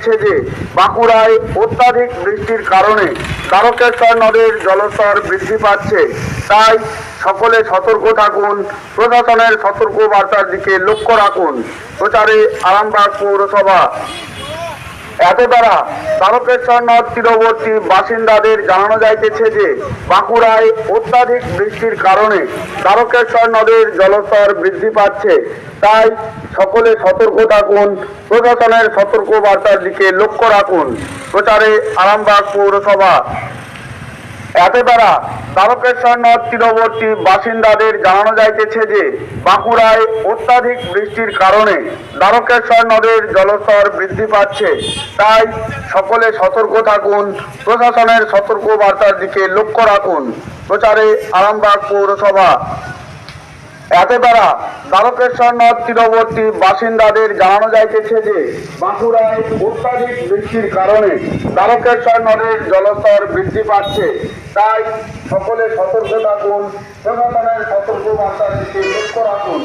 যাইতেছে যে বাঁকুড়ায় অত্যাধিক বৃষ্টির কারণে তারকেশ্বর নদের জলস্তর বৃদ্ধি পাচ্ছে। তাই সকলে সতর্ক থাকুন, প্রশাসনের সতর্ক বার্তার দিকে লক্ষ্য রাখুন। প্রচারে আরামবাগ পৌরসভা। এত দ্বারা তারকেশ্বর নদ তীরবর্তী বাসিন্দাদের জানানো যাইতেছে যে বাঁকুড়ায় অত্যাধিক বৃষ্টির কারণে তারকেশ্বর নদের জলস্তর বৃদ্ধি পাচ্ছে। তাই সকলে সতর্ক থাকুন, প্রশাসনের সতর্ক বার্তার দিকে লক্ষ্য রাখুন। প্রচারে আরামবাগ পৌরসভা। এত দ্বারা তারকেশ্বর নদ তীরবর্তী বাসিন্দাদের জানানো যাইতেছে যে, বাঁকুড়ায় অত্যাধিক বৃষ্টির কারণে দ্বারকেশ্বর নদের জলস্তর বৃদ্ধি পাচ্ছে। তাই সকলে সতর্ক থাকুন, প্রশাসনের সতর্ক বার্তার দিকে লক্ষ্য রাখুন। প্রচারে আরামবাগ পৌরসভা এত দ্বারা তারকেশ্বর নদ তীরবর্তী বাসিন্দাদের জানানো যাইতেছে যে বাঁকুড়ায় অত্যাধিক বৃষ্টির কারণে তারকেশ্বর নদের জলস্তর বৃদ্ধি পাচ্ছে। তাই সকলে সতর্ক থাকুন প্রশাসনের সতর্ক বার্তা দিতে লক্ষ্য রাখুন।